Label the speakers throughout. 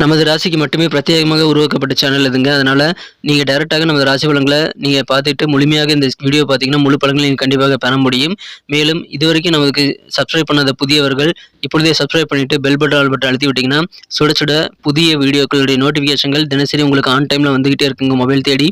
Speaker 1: நமது ராசிக்கு மட்டுமே பிரத்யேகமாக உருவாக்கப்பட்ட சேனல் இதுங்க. அதனால் நீங்கள் டைரெக்டாக நமது ராசி பலன்களை நீங்கள் பார்த்துட்டு முழுமையாக இந்த வீடியோ பார்த்தீங்கன்னா முழு பலன்களை நீங்கள் கண்டிப்பாக பெற முடியும். மேலும் இதுவரைக்கும் நமக்கு சப்ஸ்கிரைப் பண்ணாத புதியவர்கள் இப்பொழுதே சப்ஸ்கிரைப் பண்ணிவிட்டு பெல் பட்டன் ஆல் பட்டன் அழுத்தி விட்டிங்கன்னா சுட சுட புதிய வீடியோக்களுடைய நோட்டிஃபிகேஷன்கள் தினசரி உங்களுக்கு ஆன் டைமில் வந்துகிட்டே இருக்குங்க மொபைல் தேடி.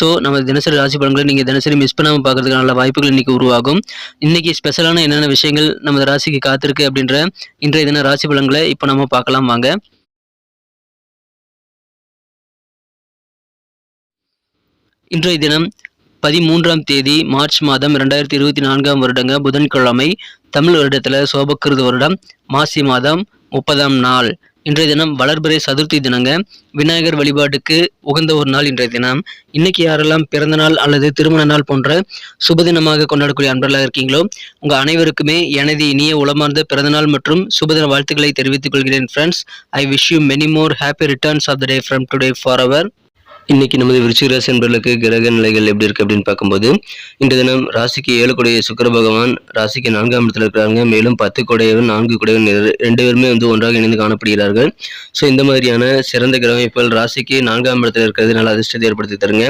Speaker 1: ஸோ நம்ம தினசரி ராசி பலன்களை நீங்கள் தினசரி மிஸ் பண்ணாமல் பார்க்குறதுக்கு நல்ல வாய்ப்புகள் இன்றைக்கி உருவாகும். இன்றைக்கி ஸ்பெஷலான என்னென்ன விஷயங்கள் நமது ராசிக்கு காத்திருக்கு அப்படின்ற இன்றைய தின ராசி பலன்களை இப்போ நம்ம பார்க்கலாம் வாங்க. இன்றைய தினம் பதிமூன்றாம் தேதி மார்ச் மாதம் இரண்டாயிரத்தி இருபத்தி நான்காம் வருடங்க புதன்கிழமை தமிழ் வருடத்தில் சோபக்கிருத வருடம் மாசி மாதம் முப்பதாம் நாள். இன்றைய தினம் வளர்பிறை சதுர்த்தி தினங்க. விநாயகர் வழிபாட்டுக்கு உகந்த ஒரு நாள் இன்றைய தினம். இன்னைக்கு யாரெல்லாம் பிறந்த நாள் அல்லது திருமண நாள் போன்ற சுபதினமாக கொண்டாடக்கூடிய அன்பர்களாக இருக்கீங்களோ உங்கள் அனைவருக்குமே எனது இனிய உளமார்ந்த பிறந்தநாள் மற்றும் சுபதின வாழ்த்துக்களை தெரிவித்துக் கொள்கிறேன் friends I wish you many more happy returns of the day from today for our இன்னைக்கு நமது விருச்சிக ராசி என்பர்களுக்கு கிரக நிலைகள் எப்படி இருக்கு அப்படின்னு பார்க்கும்போது இந்த தினம் ராசிக்கு ஏழு கொடைய சுக்கர பகவான் ராசிக்கு நான்காம் இடத்துல இருக்கிறாங்க மேலும் பத்து கொடையவன் நான்கு கொடையவன் ரெண்டு பேருமே வந்து ஒன்றாக இணைந்து காணப்படுகிறார்கள். ஸோ இந்த மாதிரியான சிறந்த கிரக அமைப்புகள் ராசிக்கு நான்காம் இடத்துல இருக்கிறது நல்ல அதிர்ஷ்டத்தை ஏற்படுத்தி தருங்க.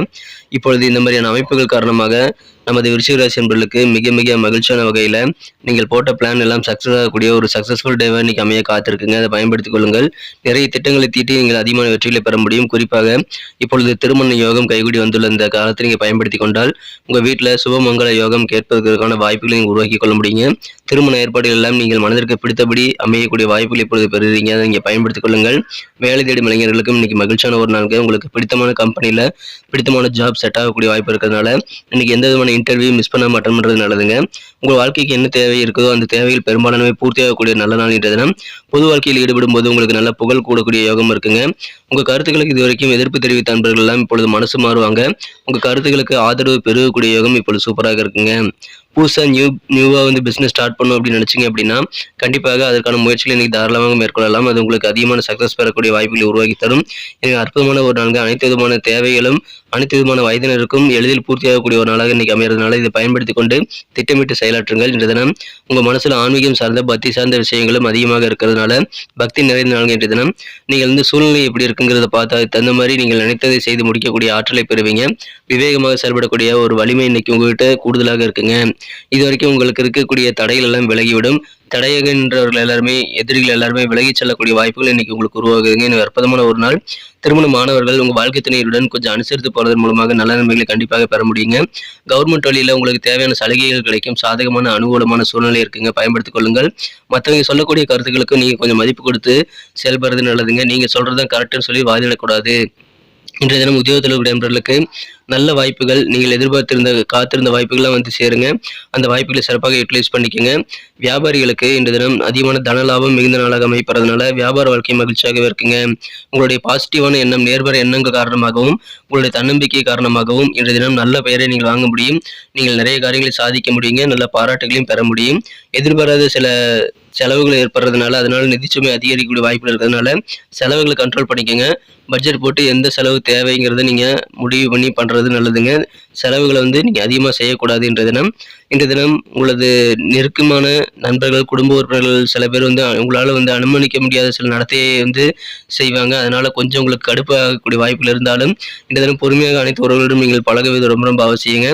Speaker 1: இப்பொழுது இந்த மாதிரியான அமைப்புகள் காரணமாக நமது விருச்சிகராசி என்பர்களுக்கு மிக மிக மகிழ்ச்சியான வகையில் நீங்கள் போட்ட பிளான் எல்லாம் சக்ஸஸ் ஆகக்கூடிய ஒரு சக்ஸஸ்ஃபுல் டேவை இன்னைக்கு அமைய காத்திருக்குங்க. அதை பயன்படுத்திக் கொள்ளுங்கள். நிறைய திட்டங்களை தீட்டி நீங்கள் அதிகமான வெற்றிகளை பெற முடியும். குறிப்பாக இப்பொழுது திருமண யோகம் கைகூடி வந்துள்ள இந்த காலத்தை நீங்கள் பயன்படுத்தி கொண்டால் உங்கள் வீட்டில் சுபமங்கல யோகம் கேட்பதற்கான வாய்ப்புகளை நீங்கள் உருவாக்கி கொள்ள முடியுங்க. திருமண ஏற்பாடுகள் எல்லாம் நீங்கள் மனதிற்கு பிடித்தபடி அமையக்கூடிய வாய்ப்புகள் இப்பொழுது பெறுகிறீங்க. அதை நீங்கள் பயன்படுத்திக் கொள்ளுங்கள். வேலை தேடும் இளைஞர்களுக்கும் இன்னைக்கு மகிழ்ச்சியான ஒரு நாளுக்கு உங்களுக்கு பிடித்தமான கம்பெனியில் பிடித்தமான ஜாப் செட் ஆகக்கூடிய வாய்ப்பு இருக்கிறதுனால இன்னைக்கு எந்த விதமான இன்டர்வியூ மிஸ் பண்ணாமல் அட்டன் பண்ணுறது நல்லதுங்க. உங்கள் வாழ்க்கைக்கு என்ன தேவை இருக்குதோ அந்த தேவைகள் பெரும்பாலானவை பூர்த்தியாகக்கூடிய நல்ல நாள் இன்றைய தினம். பொது வாழ்க்கையில் ஈடுபடும் போது உங்களுக்கு நல்ல புகழ் கூடக்கூடிய யோகம் இருக்குங்க. உங்கள் கருத்துக்களுக்கு இதுவரைக்கும் எதிர்ப்பு தெரிவித்த அன்பர்கள் எல்லாம் இப்பொழுது மனசு மாறுவாங்க. உங்கள் கருத்துக்களுக்கு ஆதரவு பெருகக்கூடிய யோகம் இப்பொழுது சூப்பராக இருக்குங்க. புதுசாக நியூ நியூவாக வந்து பிஸ்னஸ் ஸ்டார்ட் பண்ணணும் அப்படின்னு நினச்சிங்க அப்படின்னா கண்டிப்பாக அதற்கான முயற்சிகளை இன்றைக்கி தாராளமாக மேற்கொள்ளலாம். அது உங்களுக்கு அதிகமான சக்ஸஸ் பெறக்கூடிய வாய்ப்புகளை உருவாக்கி தரும். எனக்கு அற்புதமான ஒரு நான்கு அனைத்து விதமான தேவைகளும் அனைத்து விதமான வயதினருக்கும் எளிதில் பூர்த்தியாகக்கூடிய ஒரு நாளாக இன்றைக்கி அமைகிறதுனால இதை பயன்படுத்தி கொண்டு திட்டமிட்டு செயலாற்றுங்கள். இன்று தினம் உங்கள் மனசில் ஆன்மீகம் சார்ந்த பக்தி சார்ந்த விஷயங்களும் அதிகமாக இருக்கிறதுனால பக்தி நிறைந்த நாள் இன்றைய தினம். நீங்கள் வந்து சூழ்நிலை எப்படி இருக்குங்கிறத பார்த்து அதுக்கு தகுந்த மாதிரி நீங்கள் நினைத்ததை செய்து முடிக்கக்கூடிய ஆற்றலை பெறுவீங்க. விவேகமாக செயல்படக்கூடிய ஒரு வலிமை இன்னைக்கு உங்ககிட்ட கூடுதலாக இருக்குங்க. இது வரைக்கும் உங்களுக்கு இருக்கக்கூடிய தடைகள் எல்லாம் விலகிவிடும். தடையகின்றவர்கள் எல்லாருமே எதிரிகள் எல்லாருமே விலகி செல்லக்கூடிய வாய்ப்புகள் இன்னைக்கு உங்களுக்கு உருவாகுதுங்க. இன்னும் அற்புதமான ஒரு நாள். திருமண மாணவர்கள் உங்கள் வாழ்க்கை துணையுடன் கொஞ்சம் அனுசரித்து போவதன் மூலமாக நல்ல நன்மைகளை கண்டிப்பாக பெற முடியுங்க. கவர்மெண்ட் வழியில் உங்களுக்கு தேவையான சலுகைகள் கிடைக்கும். சாதகமான அனுகூலமான சூழ்நிலை இருக்குங்க. பயன்படுத்திக் கொள்ளுங்கள். மற்றவங்க சொல்லக்கூடிய கருத்துக்களுக்கு நீங்கள் கொஞ்சம் மதிப்பு கொடுத்து செயல்படுறது நல்லதுங்க. நீங்கள் சொல்கிறதான் கரெக்டுன்னு சொல்லி வாதிடக்கூடாது. இன்றைய தினம் உத்தியோகத்தில் கூடிய நண்பர்களுக்கு நல்ல வாய்ப்புகள் நீங்கள் எதிர்பார்த்திருந்த காத்திருந்த வாய்ப்புகள்லாம் வந்து சேருங்க. அந்த வாய்ப்புகளை சிறப்பாக யூட்டிலைஸ் பண்ணிக்கோங்க. வியாபாரிகளுக்கு இன்றைய தினம் அதிகமான தன லாபம் மிகுந்த நாளாக அமைப்பறதுனால வியாபார வாழ்க்கை மகிழ்ச்சியாகவே இருக்குங்க. உங்களுடைய பாசிட்டிவான எண்ணம் நேர்மறை எண்ணங்கள் காரணமாகவும் உங்களுடைய தன்னம்பிக்கை காரணமாகவும் இன்றைய தினம் நல்ல பெயரை நீங்கள் வாங்க முடியும். நீங்கள் நிறைய காரியங்களை சாதிக்க முடியுங்க. நல்ல பாராட்டுகளையும் பெற முடியும். எதிர்பாராத சில செலவுகள் ஏற்படுறதுனால அதனால நிதிச்சுமை அதிகரிக்கக்கூடிய வாய்ப்புகள் இருக்கிறதுனால செலவுகளை கண்ட்ரோல் பண்ணிக்கோங்க. பட்ஜெட் போட்டு எந்த செலவு தேவைங்கிறத நீங்கள் முடிவு பண்ணி பண்ணுறது நல்லதுங்க. செலவுகளை வந்து நீங்கள் அதிகமாக செய்யக்கூடாது என்ற தினம். இந்த தினம் உங்களது நெருக்கமான நண்பர்கள் குடும்ப உறுப்பினர்கள் சில பேர் வந்து உங்களால் வந்து அனுமதிக்க முடியாத சில நடத்தையை வந்து செய்வாங்க. அதனால கொஞ்சம் உங்களுக்கு கடுப்பாகக்கூடிய வாய்ப்புகள் இருந்தாலும் இந்த தினம் பொறுமையாக அனைத்து உறவுகளிடம் நீங்கள் பழகுவது ரொம்ப ரொம்ப அவசியங்க.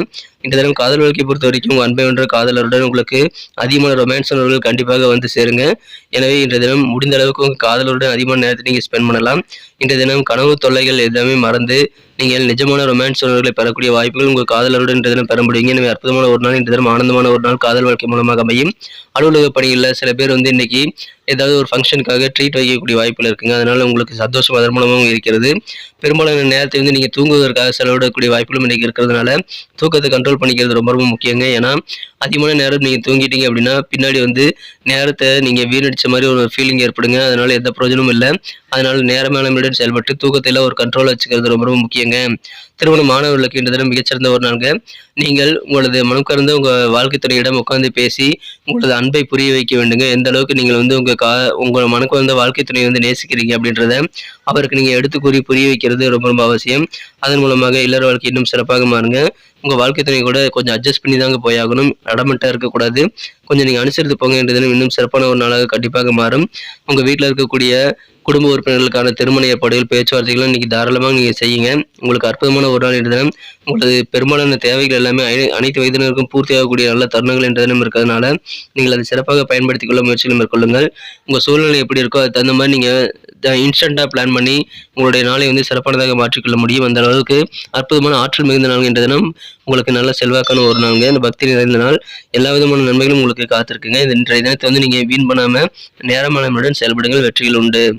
Speaker 1: இந்த தினம் காதல் வாழ்க்கை பொறுத்த வரைக்கும் அன்பை ஒன்ற காதலருடன் உங்களுக்கு அதிகமான ரொமான்ஸ் உணர்வுகள் கண்டிப்பாக வந்து சேருங்க. எனவே இன்றைய தினம் முடிந்த அளவுக்கு உங்கள் காதலருடன் அதிகமான நேரத்தை நீங்கள் ஸ்பெண்ட் பண்ணலாம். இன்றைய தினம் கனவு தொல்லைகள் எல்லாமே மறந்து நீங்கள் நிஜமான ரொமான்ஸ் உணர்வுகளை பெறக்கூடிய வாய்ப்புகள் உங்கள் காதலருடன் இன்றைய தினம் பெற முடியுங்க. எனவே அற்புதமான ஒரு நாள் இன்றைய தினம் ஆனந்தமான ஒரு நாள் காதல் வாழ்க்கை மூலமாக அமையும். அலுவலக பணிகளில் சில பேர் வந்து இன்னைக்கு ஏதாவது ஒரு ஃபங்க்ஷனுக்காக ட்ரீட் வைக்கக்கூடிய வாய்ப்புகள் இருக்குங்க. அதனால் உங்களுக்கு சந்தோஷம் அதன் மூலமாகவும் இருக்கிறது. பெரும்பாலான நேரத்தை வந்து நீங்கள் தூங்குவதற்காக செலவிடக்கூடிய வாய்ப்புகளும் இன்றைக்கி இருக்கிறதுனால தூக்கத்தை கண்ட்ரோல் பண்ணிக்கிறது ரொம்ப ரொம்ப முக்கியங்க. ஏன்னா அதிகமான நேரம் நீங்கள் தூங்கிட்டீங்க அப்படின்னா பின்னாடி வந்து நேரத்தை நீங்கள் வீணடிச்ச மாதிரி ஒரு ஃபீலிங் ஏற்படுங்க. அதனால் எந்த பிரயோஜனமும் இல்லை. அதனால நேரமான முறையில் செயல்பட்டு தூக்கத்தில் ஒரு கண்ட்ரோல் வச்சுக்கிறது ரொம்ப ரொம்ப முக்கியங்க. திருமண மாணவர்களுக்கு இன்று தினம் மிகச்சிறந்த ஒரு நாளுங்க. நீங்கள் உங்களது மனம் கறந்து உங்கள் வாழ்க்கை துறையிடம் உட்காந்து பேசி உங்களது அன்பை புரிய வைக்க வேண்டுங்க. எந்த அளவுக்கு நீங்கள் வந்து உங்கள் கா உங்கள் மனக்கு வந்த வாழ்க்கை துணை வந்து நேசிக்கிறீங்க அப்படின்றத அவருக்கு நீங்கள் எடுத்து கூறி புரிய வைக்கிறது ரொம்ப ரொம்ப அவசியம். அதன் மூலமாக இல்லற வாழ்க்கை இன்னும் சிறப்பாக மாறுங்க. உங்கள் வாழ்க்கை துணை கூட கொஞ்சம் அட்ஜஸ்ட் பண்ணி தாங்க போயாகணும். அடமட்டாக இருக்கக்கூடாது. கொஞ்சம் நீங்கள் அனுசரித்து போங்க. என்ற தினம் இன்னும் சிறப்பான ஒரு நாளாக கண்டிப்பாக மாறும். உங்கள் வீட்டில் இருக்கக்கூடிய குடும்ப உறுப்பினர்களுக்கான திருமண ஏற்பாடுகள் பேச்சுவார்த்தைகள் இன்னைக்கு தாராளமாக நீங்கள் செய்யுங்க. உங்களுக்கு அற்புதமான ஒரு நாள் என்ற தினம். உங்களது பெரும்பாலான தேவைகள் எல்லாமே அனை- அனைத்து வயதினருக்கும் பூர்த்தியாகக்கூடிய நல்ல தருணங்கள் என்ற தினம் இருக்கிறதுனால நீங்கள் அதை சிறப்பாக பயன்படுத்திக் கொள்ள முயற்சிகள் மேற்கொள்ளுங்கள். உங்கள் சூழ்நிலை எப்படி இருக்கோ அதுக்கு தகுந்த மாதிரி நீங்கள் இன்ஸ்டண்ட்டாக பிளான் பண்ணி உங்களுடைய நாளை வந்து சிறப்பானதாக மாற்றிக்கொள்ள முடியும். அந்த அளவுக்கு அற்புதமான ஆற்றல் மிகுந்த நாள் என்ற தினம். உங்களுக்கு நல்ல செல்வாக்கான ஒரு நாளுங்க இந்த பக்தி நிறைந்த நாள். எல்லா விதமான நன்மைகளும் உங்களுக்கு காத்திருக்குங்க. இந்த இன்றைய தினத்தை வந்து நீங்கள் வீண் பண்ணாமல் நேரமானமுடன் செயல்படுங்கள். வெற்றிகள் உண்டு.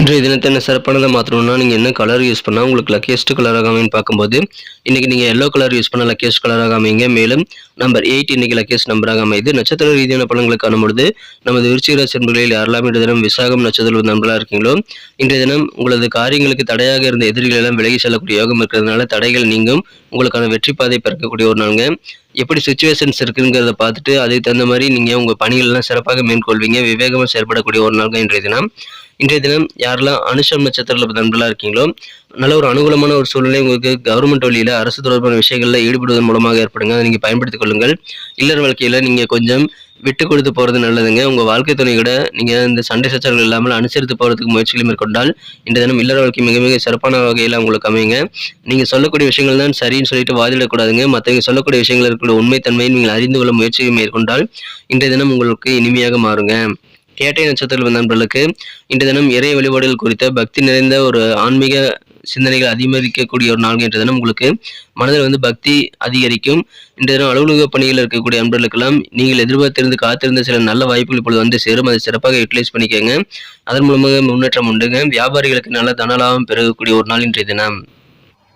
Speaker 1: இன்றைய தினத்தை என்ன சிறப்பானதை மாற்றணும்னா நீங்கள் என்ன கலர் யூஸ் பண்ணால் உங்களுக்கு லக்கியஸ்ட் கலராக அமைன்னு பார்க்கும்போது இன்றைக்கி நீங்கள் எல்லோ கலர் யூஸ் பண்ணால் லக்கியஸ்ட் கலராக அமைங்க மேலும் நம்பர் எயிட் இன்றைக்கி லக்கியஸ்ட் நம்பராக அமைது நட்சத்திர ரீதியான பலன்களை காணும்பொழுது நமது விருச்சிகராசி நண்பர்களில் யாரெல்லாம் இன்றைய தினம் விசாகம் நட்சத்திர நண்பர்களாக இருக்கீங்களோ இன்றைய தினம் உங்களது காரியங்களுக்கு தடையாக இருந்த எதிரிகள் எல்லாம் விலகி செல்லக்கூடிய யோகம் இருக்கிறதுனால தடைகள் நீங்கும். உங்களுக்கான வெற்றி பாதை பிறக்கக்கூடிய ஒரு நாளுங்க. எப்படி சுச்சுவேஷன்ஸ் இருக்குங்கிறத பார்த்துட்டு அதுக்கு தகுந்த மாதிரி நீங்கள் உங்கள் பணிகள்லாம் சிறப்பாக மேற்கொள்வீங்க. விவேகமாக செயல்படக்கூடிய ஒரு நாள் இன்றைய தினம். இன்றைய தினம் யாரெல்லாம் அனுஷம் நட்சத்திரத்தில் நண்பர்களாக இருக்கீங்களோ நல்ல ஒரு அனுகூலமான ஒரு சூழ்நிலை உங்களுக்கு கவர்மெண்ட் வழியில் அரசு தொடர்பான விஷயங்களில் ஈடுபடுவதன் மூலமாக ஏற்படுங்க. அதை நீங்கள் பயன்படுத்திக் கொள்ளுங்கள். இல்லற வாழ்க்கையில் நீங்கள் கொஞ்சம் விட்டு கொடுத்து போகிறது நல்லதுங்க. உங்கள் வாழ்க்கை துணை கூட நீங்கள் இந்த சண்டை சச்சரவுகள் இல்லாமல் அனுசரித்து போகிறதுக்கு முயற்சிகளை மேற்கொண்டால் இந்த தினம் இல்லற வாழ்க்கை மிக மிக சிறப்பான வகையில் உங்களுக்கு அமையுங்க. நீங்கள் சொல்லக்கூடிய விஷயங்கள் தான் சரின்னு சொல்லிட்டு வாதிடக்கூடாதுங்க. மற்றவங்க சொல்லக்கூடிய விஷயங்கள் இருக்கிற உண்மைத்தன்மையை நீங்கள் அறிந்து கொள்ள முயற்சியை மேற்கொண்டால் இன்றைய தினம் உங்களுக்கு இனிமையாக மாறுங்க. கேட்டை நட்சத்திர நண்பர்களுக்கு இன்று தினம் இறை வழிபாடுகள் குறித்த பக்தி நிறைந்த ஒரு ஆன்மீக சிந்தனைகள் அதிகரிக்கக்கூடிய ஒரு நாள் என்ற தினம் உங்களுக்கு மனதில் வந்து பக்தி அதிகரிக்கும். இன்றைய தினம் அலுவலக பணியில் இருக்கக்கூடிய நண்பர்களுக்கெல்லாம் நீங்கள் எதிர்பார்த்திருந்து காத்திருந்த சில நல்ல வாய்ப்புகள் இப்பொழுது வந்து சேரும். அதை சிறப்பாக யூட்டிலைஸ் பண்ணிக்கோங்க. அதன் மூலமாக முன்னேற்றம் உண்டுங்க. வியாபாரிகளுக்கு நல்ல தனலாபம் பெருகக்கூடிய ஒரு நாள் இன்றைய தினம்.